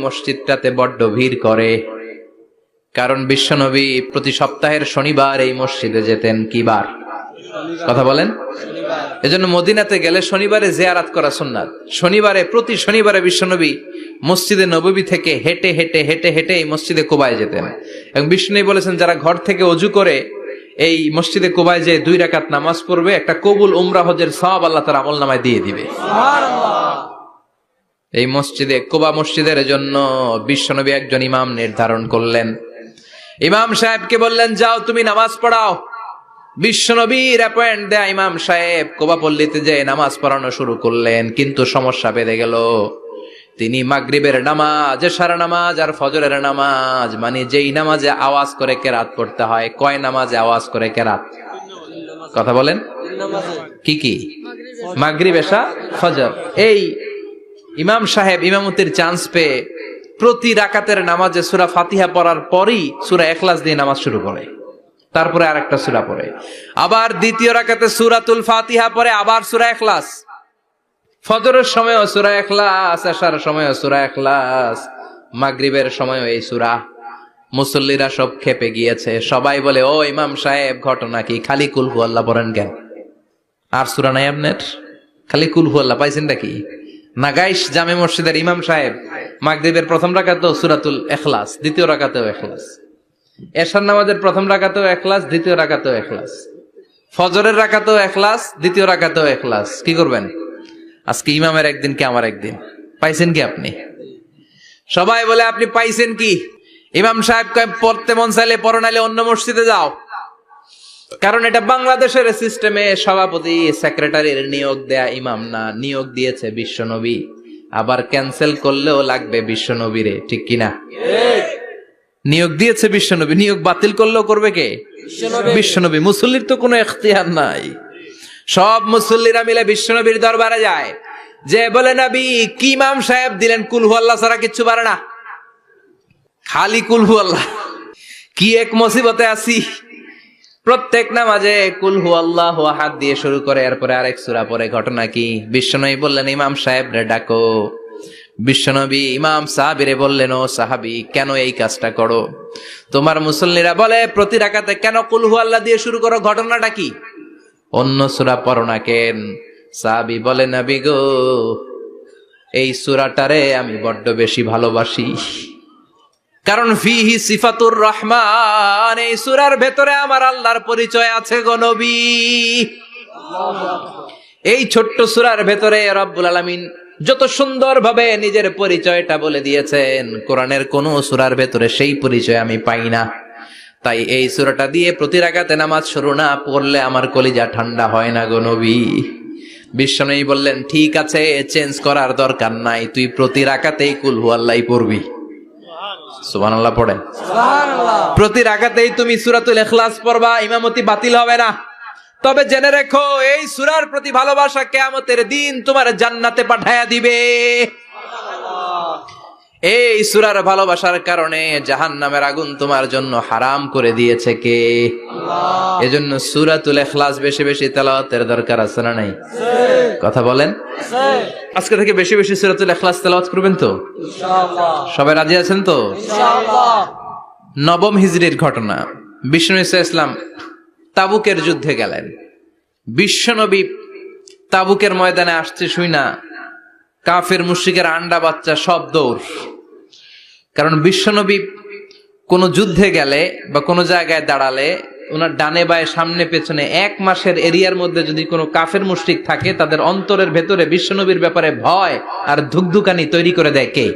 মসজিদটাতে বড্ড ভিড় করে। কারণ বিশ্বনবী প্রতি সপ্তাহের শনিবার এই মসজিদে যেতেন কি বার? কথা বলেন। এজন্য মদিনাতে গেলে শনিবারে জিয়ারাত করা সুন্নাত। শনিবারে, প্রতি শনিবারে বিশ্বনবী মসজিদে নববী থেকে হেঁটে হেঁটে হেঁটে হেঁটে এই মসজিদে কোবায় যেতেন। এবং বিষ্ণু বলেছেন, যারা ঘর থেকে অজু করে এই মসজিদে কোবায় যে দুই রাকাত নামাজ পড়বে, একটা কবুল উমরা হজের সব আল্লাহ তার আমল নামায় দিয়ে দিবে। এই মসজিদে কোবা মসজিদের জন্য বিশ্বনবী একজন ইমাম নির্ধারণ করলেন। ইমাম সাহেবকে বললেন যাও তুমি নামাজ পড়াও। বিশ্বনবীর অ্যাপয়েন্ট দেয়া ইমাম সাহেব কোবা পল্লীতে যে নামাজ পড়ানো শুরু করলেন কিন্তু সমস্যা বেঁধে গেল। তিনি মাগরিবের নামাজ সারা নামাজ আর ফজরের নামাজ মানে যেই নামাজে আওয়াজ করে কেরাত পড়তে হয় কয় নামাজে আওয়াজ করে কেরাত? কথা বলেন। কি কি? মাগরিব এশা ফজর। এই ইমাম সাহেব ইমামতির চান্স পেয়ে প্রতি রাকাতের নামাজে সুরা ফাতিহা পড়ার পরই সুরা এখলাস দিয়ে নামাজ শুরু করে। তারপরে আরেকটা সুরা পড়ে। আবার দ্বিতীয় রাকাতে সুরাতুল ফাতিহা পরে আবার সুরা এখলাস। ফজরের সময়ও সুরা এখলাস আসার সময়ও সুরা এখলাস, মাগরিবের সময়ও এই সুরা। মুসল্লিরা সব খেপে গিয়েছে। সবাই বলে, ও ইমাম সাহেব, ঘটনা কি? খালি কুলহু আল্লাহ পড়েন কেন? আর সুরা নাই আপনার খালি কুলহু আল্লাহ পাইছেন নাকি নাগাইশ জামে মসজিদের ইমাম সাহেব মাগরিবের প্রথম রাকাতেও সুরাতুল এখলাস দ্বিতীয় রাকাতেও এখলাস এশার নামাজের প্রথম রাকাতেও এখলাস দ্বিতীয় রাকাতেও এখলাস ফজরের রাকাতেও এখলাস দ্বিতীয় রাকাতেও এখলাস কি করবেন? আজকে ইমামের একদিন কি আমার একদিন? পাইছেন কি আপনি? সবাই বলে, আপনি পাইছেন কি? ইমাম সাহেব পড়তে মন চাইলে পড়ো, নাইলে অন্য মসজিদে যাও। কারণ এটা বাংলাদেশের সিস্টেমে সভাপতি সেক্রেটারির নিয়োগ দেয়া ইমাম না নিয়োগ দিয়েছে বিশ্বনবী। আবার ক্যান্সেল করলেও লাগবে বিশ্বনবীরে ঠিক কিনা? নিয়োগ দিয়েছে বিশ্বনবী নিয়োগ বাতিল করলেও করবে কে? বিশ্বনবী। মুসল্লির তো কোনো এখতিয়ার নাই। সব মুসল্লিরা মিলে বিশ্বনবীর দরবারে যায়। যে বলে নবী কি ইমাম সাহেব দিলেন? কুলহু আল্লাহ ছাড়া কিচ্ছু পারে না। খালি কুলহু আল্লাহ। কি এক মুসিবতে আছি। প্রত্যেক নামাজে কুলহু আল্লাহ হাত দিয়ে শুরু করে, এরপরে আরেক সুরা পরে ঘটনা কি? বিশ্বনবী বললেন, ইমাম সাহেব রে ডাকো। বিশ্বনবী ইমাম সাহাবিরে বললেন, ও সাহাবি, কেন এই কাজটা করো? তোমার মুসল্লিরা বলে, প্রতি রাকাতে কেন কুলহু আল্লাহ দিয়ে শুরু করো? ঘটনাটা কি? অন্য সুরা পড়ো না কেন। সাহাবি বলে, নবী গো, এই সুরাটারে আমি বড্ড বেশি ভালোবাসি। কারণ ফিহি সিফাতুর রহমান, এই সুরার ভেতরে আমার আল্লাহর পরিচয় আছে গো এই ছোট্ট সুরার ভেতরে রব্বুল আলামিন যত সুন্দরভাবে নিজের পরিচয়টা বলে দিয়েছেন, কোরআনের কোন সুরার ভেতরে সেই পরিচয় আমি পাই না। তাই এই সুরাটা দিয়ে প্রতি রাকাতে নামাজ শুরু না পড়লে আমার কলিজা ঠান্ডা হয় না গো নবী। বললেন, ঠিক আছে, চেঞ্জ করার দরকার নাই, তুই প্রতি রাকাতেই কুলহু আল্লাহ পড়বি। সুবান আল্লাহ পড়ে প্রতি রাখাতেই তুমি সুরাতুল এখলাস পড়বা ইমামতি বাতিল হবে না। তবে জেনে রেখো এই সুরার প্রতি ভালোবাসা কেয়ামতের দিন তোমার জান্নাতে পাঠায়া দিবে। এই সুরার ভালোবাসার কারণে জাহান নামের আগুন তোমার জন্য হারাম করে দিয়েছে কে? এজন্য সুরা তুলে এখলাস বেশি বেশি তেলাওয়াতের দরকার আছে না নাই? কথা বলেন? আজকে থেকে বেশি বেশি সুরা তুলে খ্লাস তেলাওয়াত করবেন তো? সবাই রাজি আছেন তো? নবম হিজড়ির ঘটনা। বিষ্ণু ইসা ইসলাম তাবুকের যুদ্ধে গেলেন। বিশ্বনবী তাবুকের ময়দানে আসছে শুই না কাফের মুশিকের আন্ডা বাচ্চা সব দৌড় কারণ বিশ্বনবী কোনো যুদ্ধে গেলে বা কোনো জায়গায় দাঁড়ালে ওনার ডানে বায়ে সামনে পেছনে এক মাসের এরিয়ার মধ্যে যদি কোনো কাফের, মুশ্রিক থাকে, তাদের অন্তরের ভেতরে বিশ্বনবীর ব্যাপারে ভয় আর ধুকধুকানি তৈরি করে দেয় কে?